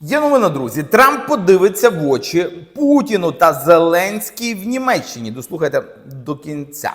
Є новина, друзі. Трамп подивиться в очі Путіну та Зеленський в Німеччині. Дослухайте до кінця.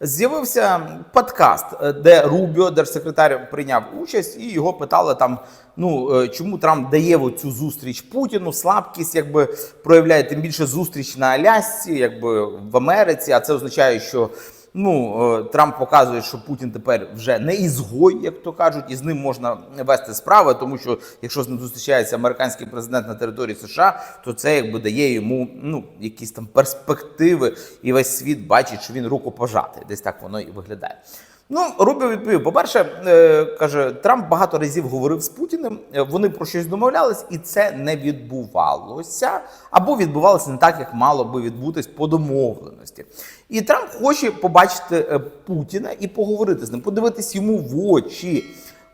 З'явився подкаст, е, де Рубіо, держсекретар, прийняв участь, і його питали там: ну е, чому Трамп дає цю зустріч Путіну, слабкість, якби проявляє тим більше зустріч на Алясці, якби в Америці. А це означає, що Ну, е, Трамп показує, що Путін тепер вже не ізгой, як то кажуть, і з ним можна вести справи, тому що якщо з ним зустрічається американський президент на території США, то це якби дає йому ну якісь там перспективи, і весь світ бачить, що він рукопожатий. Десь так воно і виглядає. Ну, Рубіо відповів: по-перше, е, каже, Трамп багато разів говорив з Путіним. е, Вони про щось домовлялись, і це не відбувалося, або відбувалося не так, як мало би відбутись по домовленості. І Трамп хоче побачити е, Путіна і поговорити з ним, подивитись йому в очі.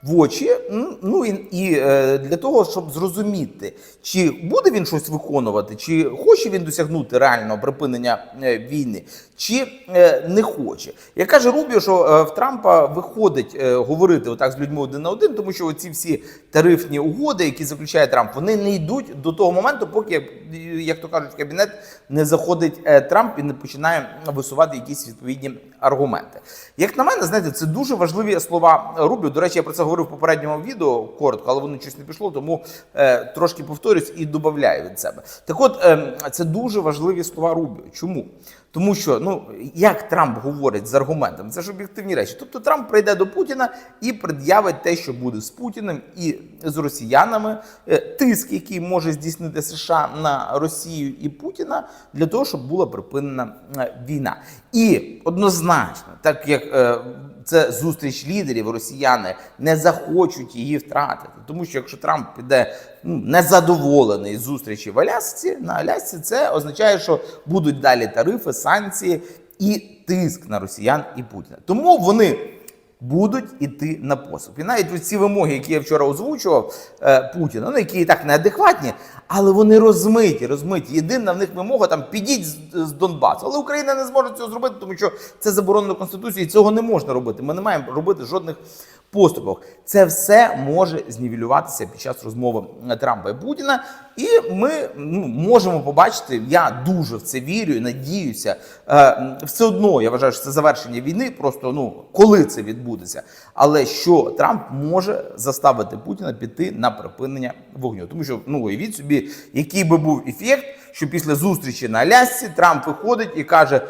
В очі, ну і, і е, для того, щоб зрозуміти, чи буде він щось виконувати, чи хоче він досягнути реального припинення е, війни, чи е, не хоче. Я каже Рубіо, що в Трампа виходить говорити отак з людьми один на один, тому що оці всі тарифні угоди, які заключає Трамп, вони не йдуть до того моменту, поки, як то кажуть, в кабінет не заходить Трамп і не починає висувати якісь відповідні аргументи. Як на мене, знаєте, це дуже важливі слова Рубіо. До речі, я про це говорив в попередньому відео коротко, але воно щось не пішло, тому е, трошки повторюсь і додаю від себе. Так от, е, це дуже важливі слова Рубіо. Чому? Тому що ну як Трамп говорить з аргументами, це ж об'єктивні речі. Тобто Трамп прийде до Путіна і пред'явить те, що буде з Путіним і з росіянами, е, тиск, який може здійснити США на Росію і Путіна для того, щоб була припинена е, війна. І однозначно, так як е, це зустріч лідерів, росіяни не захочуть її втратити. Тому що якщо Трамп піде ну, незадоволений зустрічі в Алясці, на Алясці, це означає, що будуть далі тарифи, санкції і тиск на росіян і Путіна. Тому вони. Будуть іти на посуд. І навіть ці вимоги, які я вчора озвучував е, Путіна, ну які і так неадекватні, але вони розмиті, розмиті. Єдина в них вимога там підіть з, з Донбасу. Але Україна не зможе цього зробити, тому що це заборонено Конституцією, і цього не можна робити. Ми не маємо робити жодних поступок. Це все може знівелюватися під час розмови Трампа і Путіна. І ми ну, можемо побачити, я дуже в це вірю і надіюся. Е, все одно я вважаю, що це завершення війни. Просто ну коли це відбудеться. Але що Трамп може заставити Путіна піти на припинення вогню, тому що ну уявіть собі, який би був ефект, що після зустрічі на Алясці Трамп виходить і каже.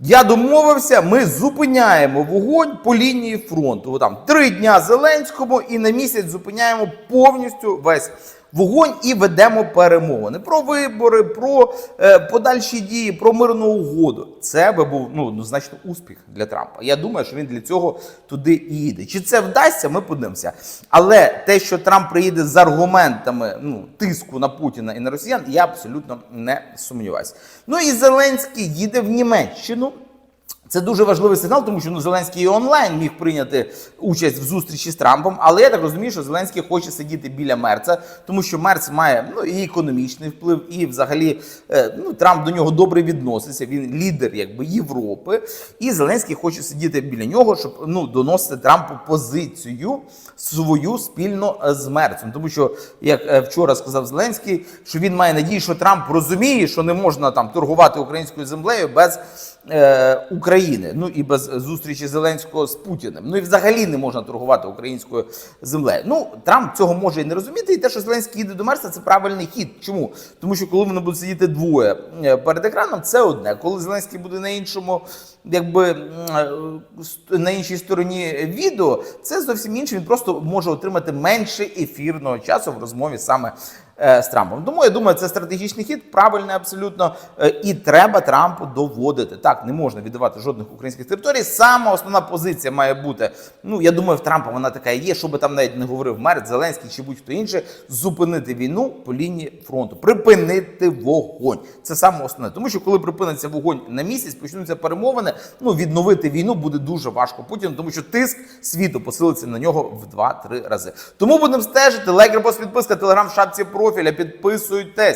Я домовився, ми зупиняємо вогонь по лінії фронту. Там три дня Зеленському і на місяць зупиняємо повністю весь вогонь і ведемо перемовини про вибори, про е, подальші дії, про мирну угоду. Це би був ну однозначно успіх для Трампа. Я думаю, що він для цього туди і їде. Чи це вдасться? Ми подивимося. Але те, що Трамп приїде з аргументами ну тиску на Путіна і на Росіян, я абсолютно не сумніваюся. Ну і Зеленський їде в Німеччину. Це дуже важливий сигнал, тому що ну, Зеленський і онлайн міг прийняти участь в зустрічі з Трампом. Але я так розумію, що Зеленський хоче сидіти біля Мерца, тому що Мерц має ну і економічний вплив, і взагалі е, ну Трамп до нього добре відноситься. Він лідер якби Європи. І Зеленський хоче сидіти біля нього, щоб ну доносити Трампу позицію свою спільно е, з Мерцем. Тому що, як е, вчора сказав Зеленський, що він має надію, що Трамп розуміє, що не можна там торгувати українською землею без е, України. Ну і без зустрічі Зеленського з Путіним. Ну і взагалі не можна торгувати українською землею. Ну Трамп цього може і не розуміти. І те, що Зеленський їде до Мерса, це правильний хід. Чому? Тому що коли вони будуть сидіти двоє е, перед екраном, це одне. Коли Зеленський буде на іншому, якби е, на іншій стороні відео, це зовсім інше. Він просто може отримати менше ефірного часу в розмові саме з Трампом. Тому я думаю, це стратегічний хід, правильний абсолютно. Е, І треба Трампу доводити. Так, не можна віддавати жодних українських територій. Сама основна позиція має бути. Ну я думаю, в Трампа вона така є, що би там навіть не говорив Мерц, Зеленський чи будь-хто інший, зупинити війну по лінії фронту, припинити вогонь. Це саме основне. Тому що коли припиниться вогонь на місяць, почнуться перемовини. Ну відновити війну буде дуже важко Путіну, тому що тиск світу посилиться на нього в 2-3 рази. Тому будемо стежити. Лайк, репост, підписка, телеграм в шапці профіля. Підписуйтесь.